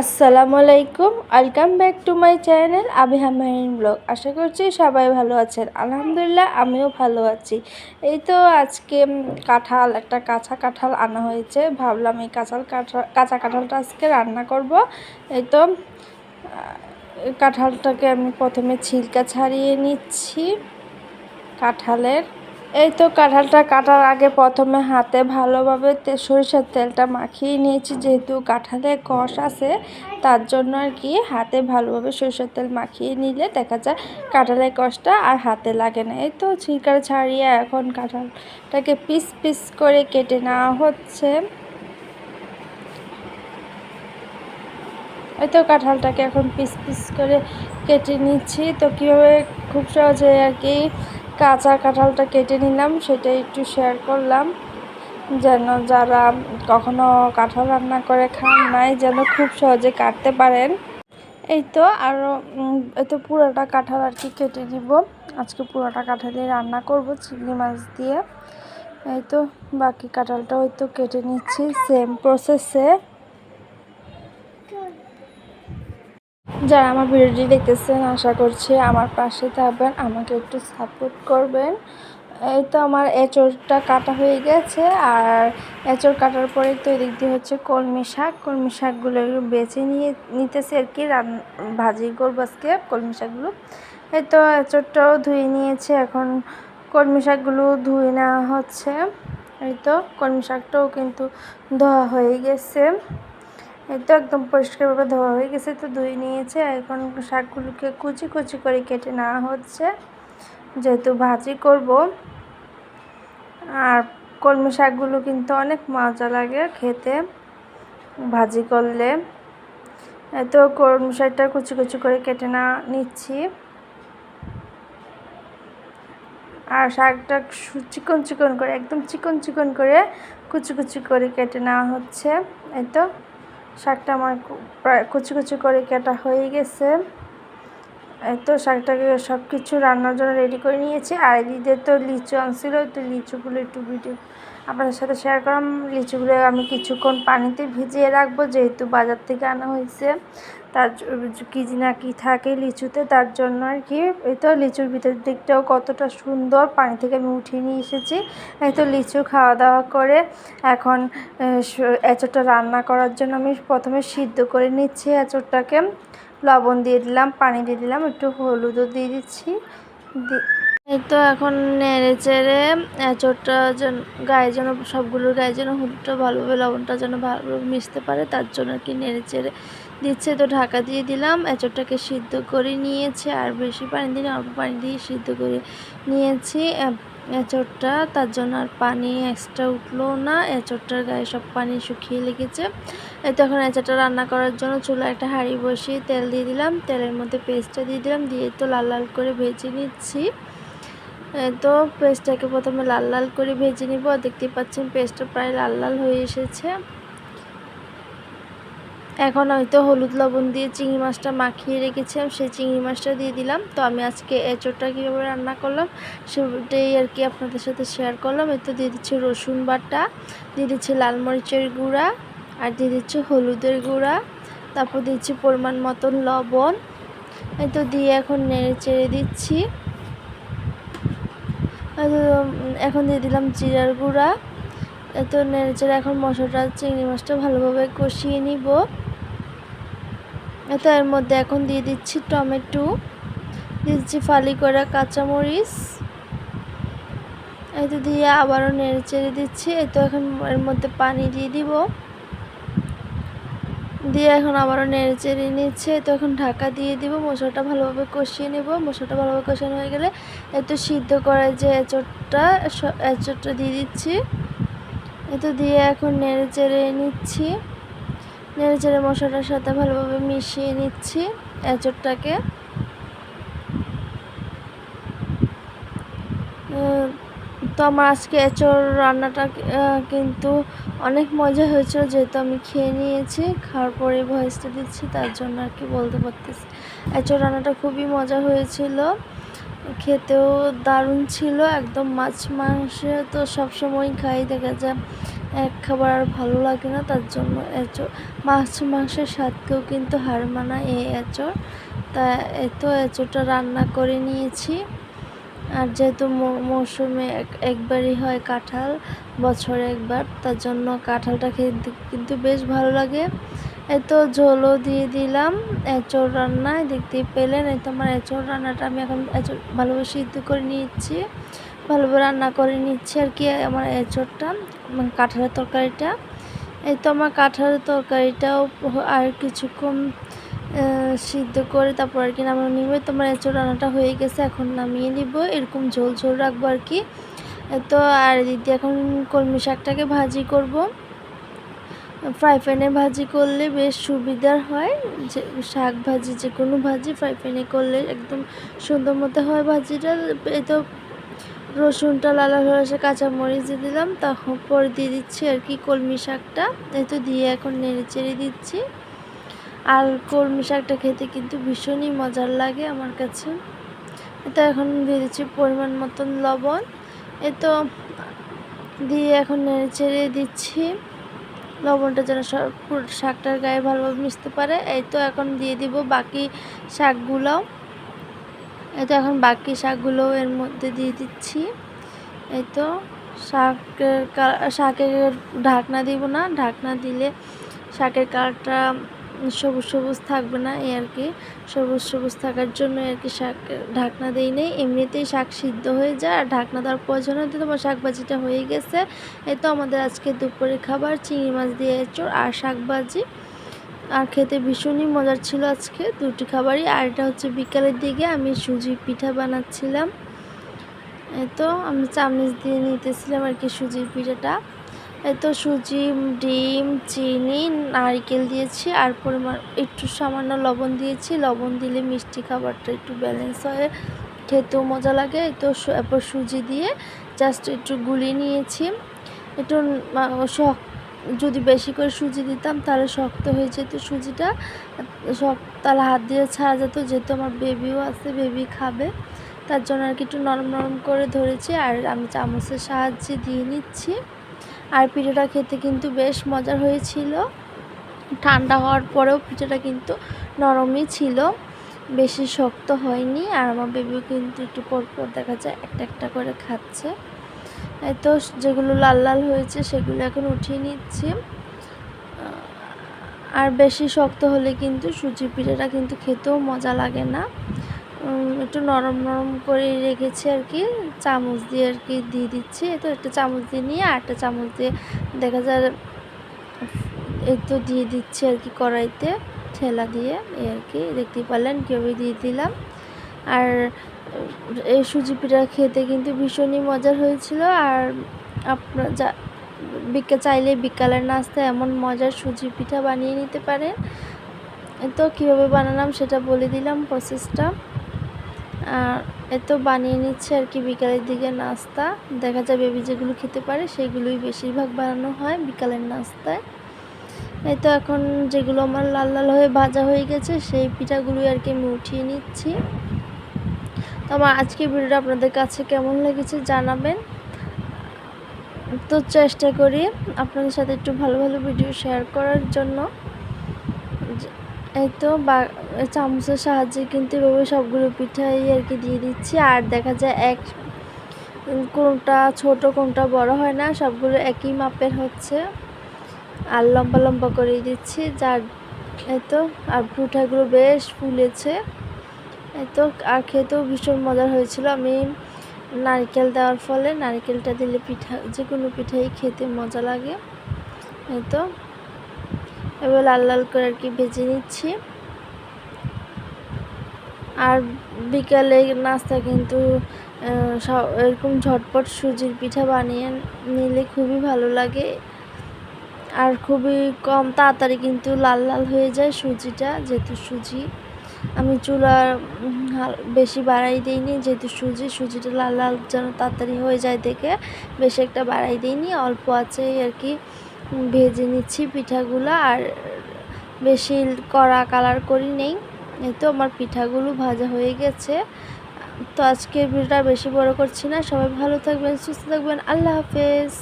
আসসালামু আলাইকুম। Welcome back to my channel Abi Hamain blog. আশা করছি সবাই ভালো আছেন। আলহামদুলিল্লাহ, আমিও ভালো আছি। এই তো আজকে কাঁঠাল, একটা কাঁচা কাঁঠাল আনা হয়েছে। ভাবলাম এই কাঁচাল কাঁঠাল, কাঁচা কাঁঠালটা আজকে রান্না করব। এই তো কাঁঠালটাকে আমি প্রথমে ছিলকা ছাড়িয়ে নিচ্ছি কাঁঠালের। এই তো কাঁঠালটা কাটার আগে প্রথমে হাতে ভালোভাবে সরিষার তেলটা মাখিয়ে নিয়েছি, যেহেতু কাঁঠালে কষ আছে, তার জন্য আর কি হাতে ভালোভাবে সরিষার তেল মাখিয়ে নিলে দেখা যায় কাঁঠালের কষটা আর হাতে লাগে না। এই তো ছিলকার ছাড়িয়ে এখন কাঁঠালটাকে পিস পিস করে কেটে নেওয়া হচ্ছে। এই তো কাঁঠালটাকে এখন পিস পিস করে কেটে নিচ্ছি। তো কীভাবে খুব সহজে আর কি কাঁচা কাঁঠালটা কেটে নিলাম, সেটা একটু শেয়ার করলাম। যেন যারা কখনো কাঁঠাল রান্না করে খান নাই, যেন খুব সহজে কাটতে পারেন। এই তো আরও এই তো পুরোটা কাঁঠাল আর কি কেটে নিব। আজকে পুরোটা কাঁঠালে রান্না করব চিংড়ি মাছ দিয়ে। এই তো বাকি কাঁঠালটা হয়তো কেটে নিচ্ছি সেম প্রসেসে যারা আমার ভিডিওটি দেখতেছেন, আশা করছি আমার পাশে থাকবেন, আমাকে একটু সাপোর্ট করবেন। এই তো আমার এঁচড়টা কাটা হয়ে গেছে, আর এঁচড় কাটার পরে তো এদিক দিয়ে হচ্ছে কলমি শাক। কলমি শাকগুলো বেছে নিয়ে নিতেছে আর কি, রান, ভাজি করব আজকে কলমি শাকগুলো। এই তো এঁচড়টাও ধুয়ে নিয়েছে, এখন কলমি শাকগুলো ধুয়ে নেওয়া হচ্ছে। এই তো কলমি শাকটাও কিন্তু ধোয়া হয়ে গেছে। এই তো একদম পরিষ্কারভাবে ধোয়া হয়ে গেছে, তো ধুয়ে নিয়েছে। এখন শাকগুলোকে কুচি কুচি করে কেটে নেওয়া হচ্ছে। যেহেতু ভাজি করব, আর কলমি শাকগুলো কিন্তু অনেক মজা লাগে খেতে ভাজি করলে। এই তো কলমি শাকটা কুচি কুচি করে কেটে না নিচ্ছি। আর শাকটা চিকন চিকন করে, একদম চিকন চিকন করে কুচি কুচি করে কেটে নেওয়া হচ্ছে। এই তো শাকটা আমার প্রায় কুচি কুচি করে কেটা হয়ে গেছে। তো শাকটাকে সব কিছু রান্নার জন্য রেডি করে নিয়েছি। আর এদিকে তো লিচু আনছিল, তো লিচুগুলো একটু ভিডিও আপনাদের সাথে শেয়ার করলাম। লিচুগুলো আমি কিছুক্ষণ পানিতে ভিজিয়ে রাখব, যেহেতু বাজার থেকে আনা হয়েছে। তার কি না কি থাকে লিচুতে, তার জন্য আর কি। এই তো লিচুর ভিতরের দিকটাও কতটা সুন্দর, পানি থেকে আমি উঠিয়ে নিয়ে এসেছি। এই তো লিচু খাওয়া দাওয়া করে এখন এঁচোড়টা রান্না করার জন্য আমি প্রথমে সিদ্ধ করে নিচ্ছি এঁচোড়টাকে। লবণ দিয়ে দিলাম, পানি দিয়ে দিলাম, একটু হলুদও দিয়ে দিচ্ছি। এই তো এখন নেড়ে চেড়ে এঁচোড়টা যেন, গায়ে যেন সবগুলোর গায়ে যেন হলুদটা ভালোভাবে লবণটা যেন ভালোভাবে মিশতে পারে, তার জন্য আর কি নেড়ে চেড়ে দিচ্ছে। তো ঢাকা দিয়ে দিলাম এঁচোড়টাকে সিদ্ধ করে নিয়েছে, আর বেশি পানি দিলে অল্প পানি দিয়ে সিদ্ধ করে নিয়েছি। এঁচোড়টা তার জন্য আর পানি এক্সট্রা উঠল না এঁচোড়টার গায়ে সব পানি শুকিয়ে লেগেছে। তো এখন এঁচোড়টা রান্না করার জন্য চুলা একটা হাঁড়ি বসিয়ে তেল দিয়ে দিলাম, তেলের মধ্যে পেস্টটা দিয়ে দিলাম, দিয়ে তো লাল লাল করে ভেজে নিচ্ছি। তো পেস্টটাকে প্রথমে লাল লাল করে ভেজে নিব। দেখতেই পাচ্ছেন পেস্টটা প্রায় লাল লাল হয়ে এসেছে। এখন হয়তো হলুদ লবণ দিয়ে চিংড়ি মাছটা মাখিয়ে রেখেছিলাম, সেই চিংড়ি মাছটা দিয়ে দিলাম। তো আমি আজকে এঁচোড়টা কীভাবে রান্না করলাম সেটাই আর কি আপনাদের সাথে শেয়ার করলাম। এই তো দিয়ে দিচ্ছি রসুন বাটা, দিয়ে দিচ্ছি লাল মরিচের গুঁড়া, আর দিয়ে দিচ্ছি হলুদের গুঁড়া, তারপর দিচ্ছি পরিমাণ মতন লবণ। এই তো দিয়ে এখন নেড়ে চেড়ে দিচ্ছি। এখন দিয়ে দিলাম জিরার গুঁড়া। এত নেড়েচেড়ে এখন মশলাটা, চিংড়ি মাছটা ভালোভাবে কষিয়ে নিব। এতো এর মধ্যে এখন দিয়ে দিচ্ছি টমেটো। দিচ্ছি ফালি করা কাঁচামরিচ। এই তো দিয়ে আবারও নেড়ে চেড়ে দিচ্ছি। এই তো এখন এর মধ্যে পানি দিয়ে দিব। দিয়ে এখন আবারও নেড়ে চেড়ে নিচ্ছে। তো এখন ঢাকা দিয়ে দিব। মশলাটা ভালোভাবে কষিয়ে নেব। মশলাটা ভালোভাবে কষানো হয়ে গেলে একটু সিদ্ধ করে যে এঁচড়টা এঁচড়টা দিয়ে দিচ্ছি। এতো দিয়ে এখন নেড়ে চেড়ে নিচ্ছি। নেড়ে চেড়ে মশলাটার সাথে ভালোভাবে মিশিয়ে নিচ্ছি এঁচড়টাকে। তো আমার আজকে এঁচড় রান্নাটা কিন্তু অনেক মজা হয়েছিল, যেহেতু আমি খেয়ে নিয়েছি, খাওয়ার পরে ভয়েসটা দিচ্ছি, তার জন্য আর কি বলতে পারতেছি। এঁচড় রান্নাটা খুবই মজা হয়েছিল, খেতেও দারুণ ছিল, একদম মাছ মাংস তো সবসময় খাই, দেখা যায় এক খাবার আর ভালো লাগে না, তার জন্য এঁচড়, মাছ মাংসের স্বাদকেও কিন্তু হার মানায় এই এঁচড়। তা এত এঁচড়টা রান্না করে নিয়েছি। আর যেহেতু মৌসুমে একবারই হয় কাঁঠাল, বছরে একবার, তার জন্য কাঁঠালটা খেতে কিন্তু বেশ ভালো লাগে। এত ঝোলও দিয়ে দিলাম, এঁচড় রান্নায়, দেখতেই পেলেন এই তো আমার এঁচড় রান্নাটা আমি এখন এঁচড় ভালোভাবে সিদ্ধ করে নিচ্ছি ভালোভাবে রান্না করে নিচ্ছি আর কি আমার এঁচড়টা মানে কাঁঠালের তরকারিটা। এই তো আমার কাঁঠালের তরকারিটাও আর কিছুক্ষণ সিদ্ধ করে তারপর আর কি নামিয়ে নিব। তোমার এঁচড় রান্নাটা হয়ে গেছে, এখন নামিয়ে নিব। এরকম ঝোল ঝোল রাখব আর কি। তো আর দিদি এখন কলমি শাকটাকে ভাজি করব। ফ্রাই প্যানে ভাজি করলে বেশ সুবিধার হয়। যে শাক ভাজি, যে কোনো ভাজি ফ্রাই প্যানে করলে একদম সুন্দর মতো হয় ভাজিটা। এই তো রসুনটা লালা হয়ে কাঁচামরিচ দিয়ে দিলাম। তখন পরে দিয়ে দিচ্ছি আর কি কলমি শাকটা। এই তো দিয়ে এখন নেড়ে চেড়ে দিচ্ছি। আর কলমি শাকটা খেতে কিন্তু ভীষণই মজার লাগে আমার কাছে। তো এখন দিয়ে দিচ্ছি পরিমাণ মতন লবণ। এ তো দিয়ে এখন নেড়ে চেড়ে দিচ্ছি। লবণটা যেন শাকটার গায়ে ভালোভাবে মিশতে পারে। এই তো এখন দিয়ে দিব বাকি শাকগুলো। এই তো এখন বাকি শাকগুলো এর মধ্যে দিয়ে দিচ্ছি। এই তো শাকের শাকের ঢাকনা দিব না, ঢাকনা দিলে শাকের কালারটা সবুজ সবুজ থাকবে না এই আর কি। সবুজ সবুজ থাকার জন্য আর কি শাক, ঢাকনা দেই নেই। এমনিতেই শাক সিদ্ধ হয়ে যায় আর ঢাকনা দেওয়ার প্রয়োজন হয়তো তোমার শাক ভাজিটা হয়ে গেছে। এই তো আমাদের আজকে দুপুরে খাবার, চিংড়ি মাছ দিয়ে এঁচড় আর শাক ভাজি আর খেতে ভীষণই মজার ছিল আজকে দুটি খাবারই। আর এটা হচ্ছে বিকালের দিকে আমি সুজি পিঠা বানাচ্ছিলাম। এই তো আমি চামচ দিয়ে নিতেছিলাম আর কি সুজির পিঠাটা। তো সুজি ডিম, চিনি, নারকেল দিয়েছি, আর পরিমাণ একটু সামান্য লবণ দিয়েছি। লবণ দিলে মিষ্টি খাবারটা একটু ব্যালেন্স হয়, খেতেও মজা লাগে। তো এরপর সুজি দিয়ে জাস্ট একটু গুলিয়ে নিয়েছি। একটু শক্ত, যদি বেশি করে সুজি দিতাম তাহলে শক্ত হয়ে যেত সুজিটা। শক্ত, তাহলে হাত দিয়ে ছাড়া যেত, যেহেতু আমার বেবিও আছে বেবি খাবে। তার জন্য আর কি একটু নরম নরম করে ধরেছি, আর আমি চামচের সাহায্যে দিয়ে নিচ্ছি। আর পিঠেটা খেতে কিন্তু বেশ মজার হয়েছিল। ঠান্ডা হওয়ার পরেও পিঠেটা কিন্তু নরমই ছিল। বেশি শক্ত হয়নি আর আমার বেবিও কিন্তু একটু পরপর দেখা যায় একটা একটা করে খাচ্ছে। তো যেগুলো লাল লাল হয়েছে সেগুলো এখন উঠিয়ে নিচ্ছি। আর বেশি শক্ত হলে কিন্তু সুজি পিঠেটা কিন্তু খেতেও মজা লাগে না। একটু নরম নরম করে রেখেছি আর কি। চামচ দিয়ে আর কি দিয়ে দিচ্ছি। তো একটা চামচ দিয়ে নিয়ে আরেকটা চামচ দিয়ে দেখা যায় এই তো দিয়ে দিচ্ছি আর কি কড়াইতে ঠেলা দিয়ে। এই আর কি, দেখতেই পারলেন কীভাবে দিয়ে দিলাম। আর এই সুজি পিঠা খেতে কিন্তু ভীষণই মজার হয়েছিল। আর আপনার যা বিকে, চাইলে বিকালের নাস্তায় এমন মজার সুজি পিঠা বানিয়ে নিতে পারেন। তো কীভাবে বানালাম সেটা বলে দিলাম প্রসেসটা আর এত বানিয়ে নিচ্ছে আর কি বিকালের দিকে নাস্তা। দেখা যায় বেবি যেগুলো খেতে পারে সেগুলোই বেশিরভাগ বানানো হয় বিকালের নাস্তায়। এই তো এখন যেগুলো আমার লাল লাল হয়ে ভাজা হয়ে গেছে সেই পিঠাগুলোই আর কি আমি উঠিয়ে নিচ্ছি। তো আমার আজকের ভিডিওটা আপনাদের কাছে কেমন লেগেছে জানাবেন। তো চেষ্টা করি আপনাদের সাথে একটু ভালো ভালো ভিডিও শেয়ার করার জন্য। এই তো বা, চামচের সাহায্যে কিন্তু এভাবে সবগুলো পিঠাই আর কি দিয়ে দিচ্ছি। আর দেখা যায় এক কোনটা ছোট, কোনটা বড় হয় না, সবগুলো একই মাপের হচ্ছে। আর লম্বা লম্বা করে দিচ্ছি, যার, এই তো, আর পিঠাগুলো বেশ ফুলেছে। এই তো, আর খেতেও ভীষণ মজার হয়েছিল। আমি নারকেল দেওয়ার ফলে নারকেলটা দিলে পিঠা যে কোনো পিঠাই খেতে মজা লাগে। এই তো এবার লাল লাল করে আর কি ভেজে নিচ্ছি। আর বিকালে নাস্তা কিন্তু এরকম ঝটপট সুজির পিঠা বানিয়ে নিলে খুবই ভালো লাগে। আর খুবই কম তাড়াতাড়ি কিন্তু লাল লাল হয়ে যায় সুজিটা, যেহেতু সুজি। আমি চুলা বেশি বাড়াই দিইনি, যেহেতু সুজি, সুজিটা লাল লাল যেন তাড়াতাড়ি হয়ে যায় দেখে, বেশি একটা বাড়াই দিইনি, অল্প আছে আর কি। ভেজে নিচ্ছি পিঠাগুলো আর বেশি কড়া কালার করি নেই। এই তো আমার পিঠাগুলো ভাজা হয়ে গেছে। তো আজকে ভিডিওটা বেশি বড় করছি না। সবাই ভালো থাকবেন, সুস্থ থাকবেন। আল্লাহ হাফেজ।